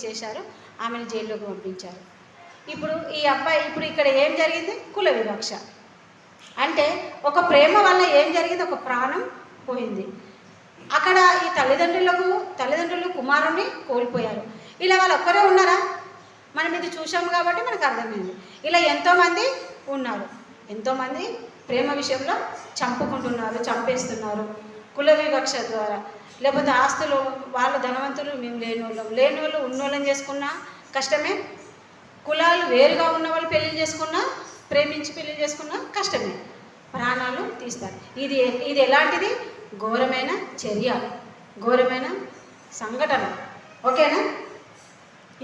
తీసేశారు ఆమెను జైల్లోకి పంపించారు. ఇప్పుడు ఈ అబ్బాయి ఇప్పుడు ఇక్కడ ఏం జరిగింది? కుల వివక్ష. అంటే ఒక ప్రేమ వల్ల ఏం జరిగింది? ఒక ప్రాణం పోయింది. అక్కడ ఈ తల్లిదండ్రులకు తల్లిదండ్రులు కుమారుణ్ణి కోల్పోయారు. ఇలా వాళ్ళు ఒక్కరే ఉన్నారా? మనం ఇది చూసాము కాబట్టి మనకు అర్థమైంది. ఇలా ఎంతోమంది ఉన్నారు. ఎంతోమంది ప్రేమ విషయంలో చంపుకుంటున్నారు చంపేస్తున్నారు. కుల వివక్ష ద్వారా. లేకపోతే ఆస్తులు వాళ్ళు ధనవంతులు మేము లేని వాళ్ళం. లేని వాళ్ళు ఉన్నోళ్ళని చేసుకున్నా కష్టమే. కులాలు వేరుగా ఉన్న వాళ్ళు పెళ్ళి చేసుకున్నా ప్రేమించి పెళ్ళి చేసుకున్నా కష్టమే. ప్రాణాలు తీస్తారు. ఇది ఇది ఎలాంటిది? ఘోరమైన చర్య. ఘోరమైన సంఘటన. ఓకేనా?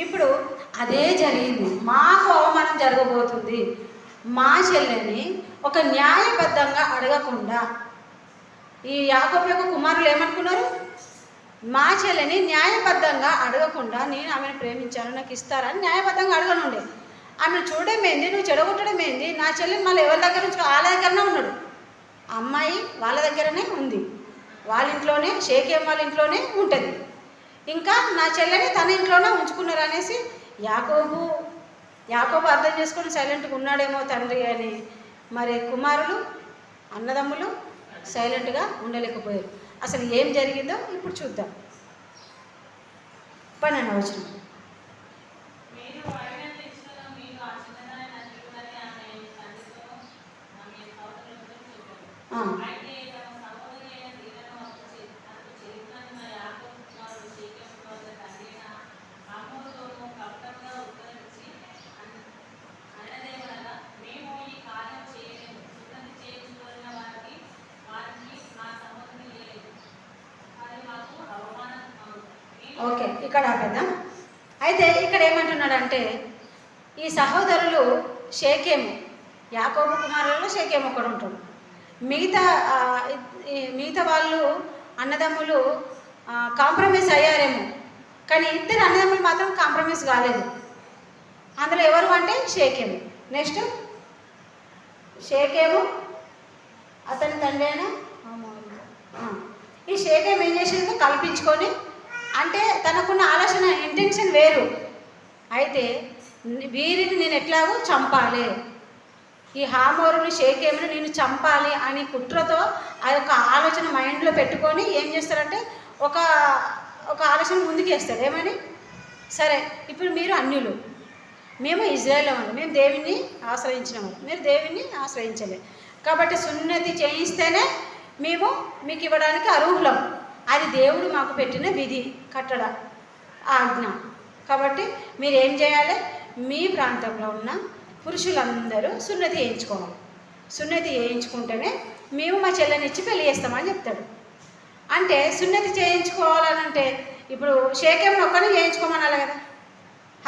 ఇప్పుడు అదే జరిగింది. మాకు అవమానం జరగబోతుంది. మా చెల్లెని ఒక న్యాయబద్ధంగా అడగకుండా ఈ యాకోబు యొక్క కుమారులు ఏమనుకున్నారు? మా చెల్లెని న్యాయబద్ధంగా అడగకుండా నేను ఆమెను ప్రేమించాను నాకు ఇస్తారని న్యాయబద్ధంగా అడగనుండే. ఆమెను చూడడం ఏంది? నువ్వు చెడగొట్టడం ఏంది? నా చెల్లెని మళ్ళీ ఎవరి దగ్గర నుంచి? వాళ్ళ దగ్గరనే ఉన్నాడు. అమ్మాయి వాళ్ళ దగ్గరనే ఉంది. వాళ్ళ ఇంట్లోనే షేకేం వాళ్ళ ఇంట్లోనే ఉంటుంది. ఇంకా నా చెల్లెని తన ఇంట్లోనే ఉంచుకున్నారు అనేసి యాకోబు యాకోబు అర్థం చేసుకొని సైలెంట్గా ఉన్నాడేమో తండ్రి అని. మరి కుమారులు అన్నదమ్ములు సైలెంట్గా ఉండలేకపోయారు. అసలు ఏం జరిగిందో ఇప్పుడు చూద్దాం. పన్నెండు వచ్చిన మీరు అడిగినంత ఇష్టంగా మీరు ఆ చిన్నదాన్ని నచ్చుకున్నది ఆమె తండ్రితో ఆమె సోదరులతో చెప్పారు. అయితే తన సహోదరి అయిన దీనను అప్పు చే- తనకు చెరిగినందున యాకోబు కుమారుడు షేకెము వద్ద తండ్రైన హమోరుతోనూ కపటంగా ఉత్తరమిచ్చి అన్- అన్నదేమనగా, మేము ఈ కార్యం చేయలేము. సున్నతి చేయించుకొనిన వారికి వారికి మా సహోదరుని ఇయ్యలేదు. అది మాకు అవమానం అగును. మేము ఓకే ఇక్కడ ఆపేద్దాం అయితే ఇక్కడ ఏమంటున్నాడంటే ఈ సహోదరులు షేకేము యాకోబు కుమారులలో షేకేము ఒకడు ఉంటాడు. మిగతా మిగతా వాళ్ళు అన్నదమ్ములు కాంప్రమైజ్ అయ్యారేమో. కానీ ఇద్దరు అన్నదమ్ములు మాత్రం కాంప్రమైజ్ కాలేదు. అందులో ఎవరు అంటే షేకేము. నెక్స్ట్ షేకేము అతని తండ్రి అయినా ఈ షేకేం ఏం చేసిందో కల్పించుకొని అంటే తనకున్న ఆలోచన ఇంటెన్షన్ వేరు. అయితే వీరిని నేను ఎట్లాగో చంపాలి. ఈ హామోరుని షేకేమిని నేను చంపాలి అని కుట్రతో ఆ యొక్క ఆలోచన మైండ్లో పెట్టుకొని ఏం చేస్తారంటే ఒక ఒక ఆలోచన ముందుకేస్తాడు ఏమని? సరే ఇప్పుడు మీరు అన్యులు. మేము ఇజ్రాయల్ వాళ్ళు. మేము దేవుణ్ణి ఆశ్రయించిన. వాళ్ళు మీరు దేవుణ్ణి ఆశ్రయించలే. కాబట్టి సున్నతి చేయిస్తేనే మేము మీకు ఇవ్వడానికి అర్హులం. అది దేవుడు మాకు పెట్టిన విధి. కట్టడ ఆజ్ఞ. కాబట్టి మీరు ఏం చేయాలి? మీ ప్రాంతంలో ఉన్న పురుషులందరూ సున్నతి వేయించుకోవాలి సున్నతి వేయించుకుంటేనే మేము మా చెల్లెనిచ్చి పెళ్ళి చేస్తామని చెప్తాడు. అంటే సున్నతి చేయించుకోవాలనంటే ఇప్పుడు షేకేం ఒక్కనే చేయించుకోమనాలి కదా.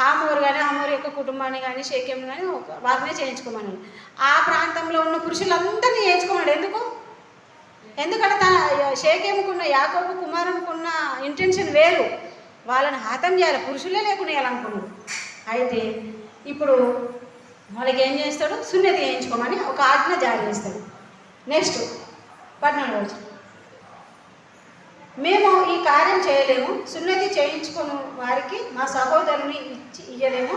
హామూరు కానీ హామూరు యొక్క కుటుంబాన్ని కానీ షేకేం కానీ ఒక- వారినే చేయించుకోమనాలి. ఆ ప్రాంతంలో ఉన్న పురుషులందరినీ చేయించుకోమన్నాడు ఎందుకు? ఎందుకంటే తన షేకేముకున్న యాకోబు కుమారునికున్న ఇంటెన్షన్ వేరు. వాళ్ళని హతం చేయాలి. పురుషులే లేకుండా చేయాలనుకున్నాడు అయితే ఇప్పుడు వాళ్ళకి ఏం చేస్తాడు? సున్నతి చేయించుకోమని ఒక ఆజ్ఞ జారీ చేస్తాడు. నెక్స్ట్ పద్నాలుగు రోజు మేము ఈ కార్యం చేయలేము. సున్నతి చేయించుకుని వారికి మా సహోదరుని ఇచ్చి ఇయ్యలేము.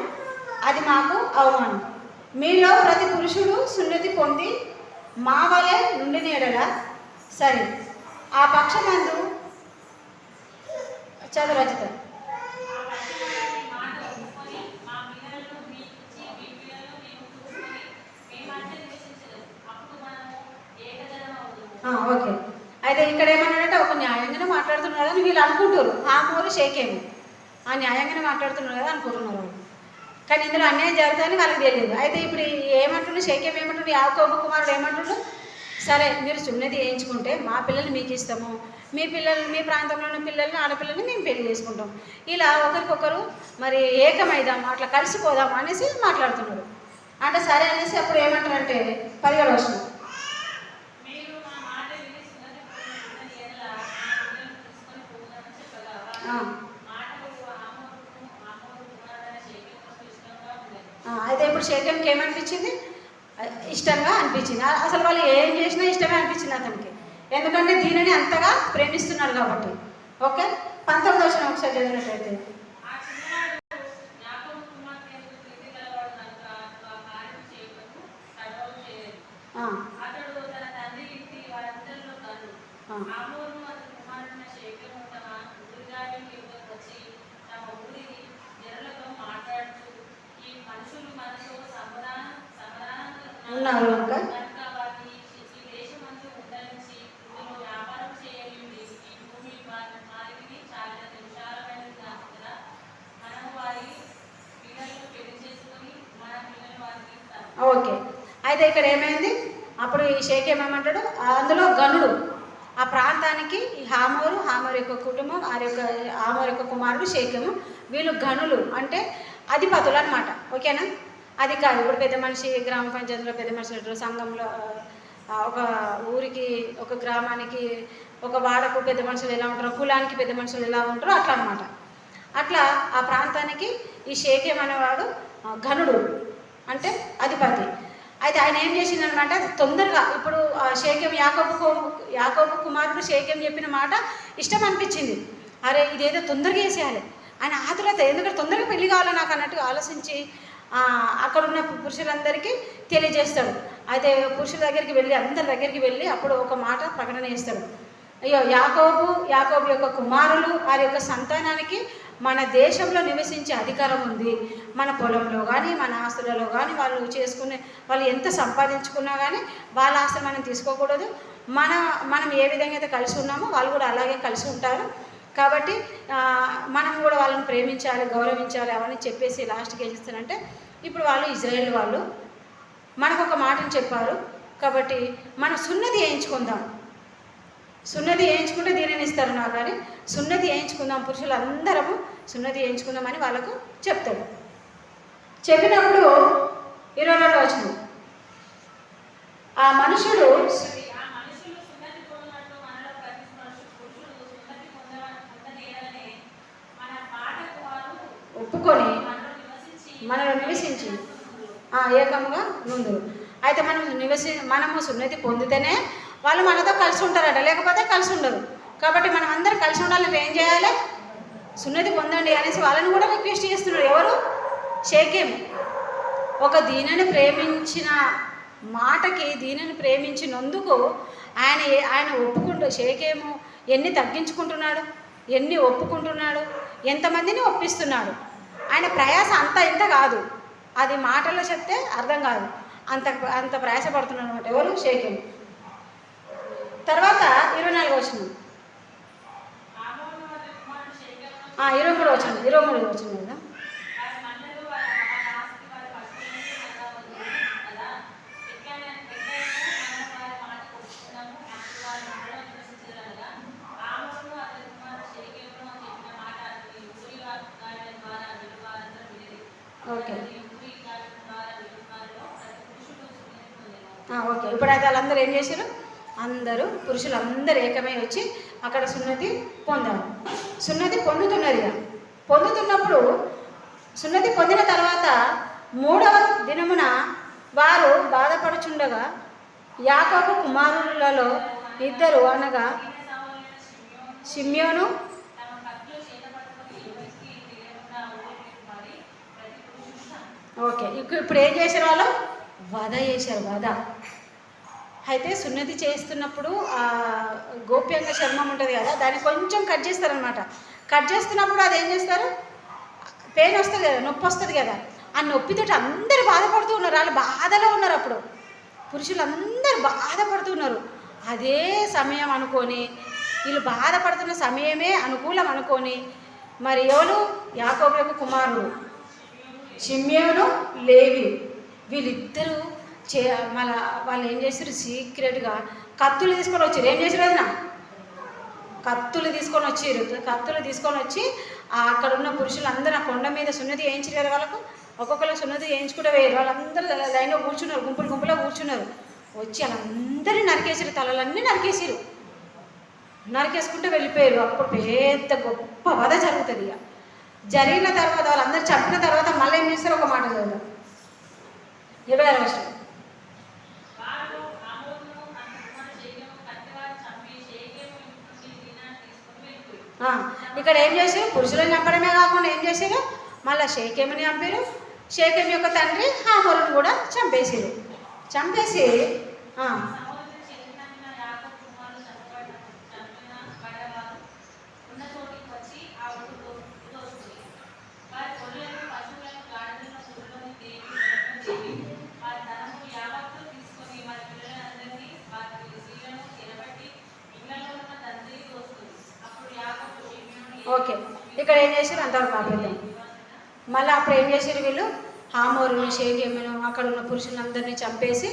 అది మాకు అవమానం. మీలో ప్రతి పురుషుడు సున్నతి పొంది మా వలె నుండి ఎడల సరే. ఆ పక్షమందు చదువు రచిత ఓకే. అయితే ఇక్కడ ఏమన్నాడంటే ఒక న్యాయంగానే మాట్లాడుతున్నారు అని వీళ్ళు అనుకుంటారు. ఆ మూరు షేకేమి. ఆ న్యాయంగానే మాట్లాడుతున్నారు కదా అనుకుంటున్నారు. కానీ ఇందులో అన్యాయం జరుగుతుందని వాళ్ళకి తెలియదు. అయితే ఇప్పుడు ఈ ఏమంటుండు షేకేం ఏమంటుండు యాకోబు కుమారుడు ఏమంటుండ్రు? సరే మీరు సున్నతి వేయించుకుంటే మా పిల్లల్ని మీకు ఇస్తాము. మీ పిల్లలు మీ ప్రాంతంలో ఉన్న పిల్లల్ని ఆడపిల్లల్ని మేము పెళ్ళి చేసుకుంటాం. ఇలా ఒకరికొకరు మరి ఏకమైదాం అట్లా కలిసిపోదాం అనేసి మాట్లాడుతున్నారు. అంటే సరే అనేసి అప్పుడు ఏమంటారంటే పదిహేడు అయితే ఇప్పుడు షేఖన్కి ఏమనిపించింది? ఇష్టంగా అనిపించింది. అసలు వాళ్ళు ఏం చేసినా ఇష్టమే అనిపించింది అతనికి. ఎందుకంటే దీనిని అంతగా ప్రేమిస్తున్నారు కాబట్టి. ఓకే? పంతొమ్మిది వచ్చిన ఒకసారి చదివినట్టయితే నాలుగు వంక కనుక వారిని ఈ దేశమందు ఉద్ధరించి ఇందులో వ్యాపారం చేయగలిగి ఈ భూమి వారి మారిని చాలా విశాలమైనదిగా కదా మనము వారి పిల్లలను పెళ్ళి చేసుకొని మన పిల్లలు నాలుగు అంక? ఓకే. అయితే ఇక్కడ ఏమైంది? అప్పుడు ఈ షేక్ ఏమేమంటాడు? అందులో గనుడు. ఆ ప్రాంతానికి ఈ హామోరు హామోరు యొక్క కుటుంబం ఆ యొక్క హామోరు యొక్క కుమారుడు షేకేము వీళ్ళు గనులు అంటే అధిపతులు అనమాట ఓకేనా? అధికారులు ఇప్పుడు పెద్ద మనిషి గ్రామ పంచాయతీలో పెద్ద మనిషి ఉంటారు సంఘంలో ఒక ఊరికి ఒక గ్రామానికి ఒక వాడకు పెద్ద మనుషులు ఎలా ఉంటారో కులానికి పెద్ద మనుషులు ఎలా ఉంటారో అట్లా అనమాట అట్లా ఆ ప్రాంతానికి ఈ షేకేం అనేవాడు ఘనుడు అంటే అధిపతి. అయితే ఆయన ఏం చేసిందనమాట తొందరగా ఇప్పుడు ఆ యాకబు యాకబు కుమారుడు షేకెం చెప్పిన మాట ఇష్టం అనిపించింది. అరే ఇదేదో తొందరగా వేసేయాలి ఆయన ఆతులత ఎందుకంటే తొందరగా పెళ్ళి కావాలి నాకు అన్నట్టు ఆలోచించి అక్కడ ఉన్న పురుషులందరికీ తెలియజేస్తాడు. అయితే పురుషుల దగ్గరికి వెళ్ళి అందరి దగ్గరికి వెళ్ళి అప్పుడు ఒక మాట ప్రకటన చేస్తాడు. అయ్యో యాకోబు యాకోబు యొక్క కుమారులు వారి యొక్క సంతానానికి మన దేశంలో నివసించే అధికారం ఉంది. మన పొలంలో కానీ మన ఆస్తులలో కానీ వాళ్ళు చేసుకునే వాళ్ళు ఎంత సంపాదించుకున్నా కానీ వాళ్ళ ఆస్తులు మనం తీసుకోకూడదు. మన మనం ఏ విధంగా అయితే కలిసి ఉన్నామో వాళ్ళు కూడా అలాగే కలిసి ఉంటారు. కాబట్టి మనం కూడా వాళ్ళని ప్రేమించాలి గౌరవించాలి అవన్నీ చెప్పేసి లాస్ట్కి ఏం చేస్తారంటే ఇప్పుడు వాళ్ళు ఇజ్రాయెల్ వాళ్ళు మనకు ఒక మాటను చెప్పారు. కాబట్టి మనం సున్నది వేయించుకుందాం. సున్నది వేయించుకుంటే దీనిని ఇస్తారు నాకు కానీ సున్నది వేయించుకుందాం పురుషులందరము సున్నది వేయించుకుందామని వాళ్ళకు చెప్తాడు చెప్పినప్పుడు ఇరవై రోజులు ఆ మనుషుడు ఆ మనుషులు సున్నతి పొందినట్లు మనలో ప్రతి మనుషు పురుషుడు సున్నతి పొంద పొందనేరనే మన మాటకు వారు ఒప్పుకొని మనలో నివసించి మనలో నివసించి ఏకంగా ముందు నుందురు. అయితే మనం నివసి మనము సున్నతి పొందితేనే వాళ్ళు మనతో కలిసి ఉంటారట. లేకపోతే కలిసి ఉండరు. కాబట్టి మనం అందరం కలిసి ఉండాలంటే ఏం చేయాలి? సున్నతి పొందండి అనేసి వాళ్ళని కూడా రిక్వెస్ట్ చేస్తున్నారు. ఎవరు? షేకేం. ఒక దీనిని ప్రేమించిన మాటకి దీనిని ప్రేమించినందుకు ఆయన ఆయన ఒప్పుకుంటూ షేకేము ఎన్ని తగ్గించుకుంటున్నాడు? ఎన్ని ఒప్పుకుంటున్నాడు? ఎంతమందిని ఒప్పిస్తున్నాడు? ఆయన ప్రయాస అంత ఇంత కాదు. అది మాటల్లో చెప్తే అర్థం కాదు. అంత అంత ప్రయాసపడుతున్నాడు అనమాట ఎవరు? షేకేం. తర్వాత ఇరవై నాలుగు వచ్చిన ఇరవై మూడు వచ్చింది ఇరవై మూడు వచ్చిన కదా వారి మన్నలు వారి వారి ఆస్తి వారి పశువులను చదవదు కదా ఎట్లైనా ఎట్లయినా మనం వారి మాట ఒప్పుకున్నాము అప్పుడు వారి మనలో నివసించగలగా ఆమోను అతని కుమారుడు షేకెము అని చెప్పిన మాట అతని ఊరి వారి గాడిద ద్వారా వెలువారంతా వినేది ఓకే అతని ఊరి గాడిద ద్వారా వెలువారిలో ప్రతి పురుషుడు సున్నతి పొందెను. ఆ, ఓకే. ఇప్పుడైతే వాళ్ళందరూ ఏం చేశారు? అందరూ పురుషులందరూ ఏకమై వచ్చి అక్కడ సున్నతి పొందారు. సున్నతి పొందుతున్నారు ఇక. పొందుతున్నప్పుడు సున్నతి పొందిన తర్వాత మూడవ దినమున వారు బాధపడుచుండగా యాకోబు కుమారులలో ఇద్దరు అనగా ఈయన షిమ్యోను ఓకే. ఇప్పుడు ఏం చేశారు వాళ్ళు? వధ చేశారు వధ. అయితే సున్నతి చేస్తున్నప్పుడు ఆ గోప్యంగా చర్మం ఉంటుంది కదా దాన్ని కొంచెం కట్ చేస్తారనమాట కట్ చేస్తున్నప్పుడు అది ఏం చేస్తారు? పెయిన్ వస్తుంది కదా నొప్పి వస్తుంది కదా ఆ నొప్పితోటి అందరు బాధపడుతూ ఉన్నారు వాళ్ళు బాధలో ఉన్నారు అప్పుడు. పురుషులు అందరు బాధపడుతున్నారు అదే సమయం అనుకొని వీళ్ళు బాధపడుతున్న సమయమే అనుకూలం అనుకొని మరి ఎవరు? యాకోబు కుమారుడు. షిమ్యోను లేవి. వీళ్ళిద్దరూ చే మళ్ళా వాళ్ళు ఏం చేశారు సీక్రెట్గా కత్తులు తీసుకొని వచ్చారు. ఏం చేశారు వదినా? కత్తులు తీసుకొని వచ్చారు. కత్తులు తీసుకొని వచ్చి అక్కడ ఉన్న పురుషులందరూ ఆ కొండ మీద సున్నది వేయించారు కదా వాళ్ళకు? ఒక్కొక్కరు సున్నది వేయించుకుంటే వేయరు వాళ్ళందరూ లైన్లో కూర్చున్నారు. గుంపులు గుంపులో కూర్చున్నారు. వచ్చి వాళ్ళందరినీ నరికేసారు తలలన్నీ నరికేసారు నరికేసుకుంటూ వెళ్ళిపోయారు. అప్పుడు పెద్ద గొప్ప వధ జరుగుతుంది ఇక జరిగిన తర్వాత వాళ్ళందరూ చంపిన తర్వాత మళ్ళీ ఏం చేస్తారు? ఒక మాట చదువు ఇరవై ఆరు షేకెము షేకెము. ఇక్కడ ఏం చేశారు? పురుషులను చంపడమే కాకుండా ఏం చేశారు? మళ్ళీ షేకేమని చంపారు. షేకేం యొక్క తండ్రి హామరుని కూడా చంపేసారు చంపేసి ఇక్కడ ఏం చేశారు అంతవరకు ఆపేద్దాం మళ్ళీ అప్పుడు ఏం చేశారు వీళ్ళు? హామోరుని షేకేమును అక్కడ ఉన్న పురుషులందరినీ చంపేసి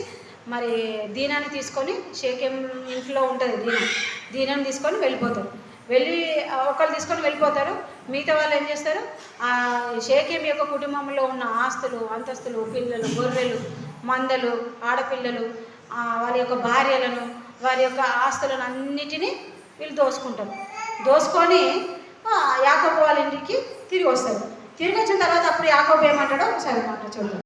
మరి దీనాన్ని తీసుకొని షేకేం ఇంట్లో ఉంటుంది దీనం. దీనాన్ని తీసుకొని వెళ్ళిపోతారు. వెళ్ళి ఒకళ్ళు తీసుకొని వెళ్ళిపోతారు. మిగతా వాళ్ళు ఏం చేస్తారు? ఆ షేకేం యొక్క కుటుంబంలో ఉన్న ఆస్తులు అంతస్తులు పిల్లలు గొర్రెలు మందలు ఆడపిల్లలు వారి యొక్క భార్యలను వారి యొక్క ఆస్తులను అన్నిటినీ వీళ్ళు దోసుకుంటారు. దోసుకొని యాకోబు వాళ్ళ ఇంటికి తిరిగి వస్తారు తిరిగి వచ్చిన తర్వాత అప్పుడు యాకోబు ఏమంటాడో ఒకసారి మాట చూద్దాం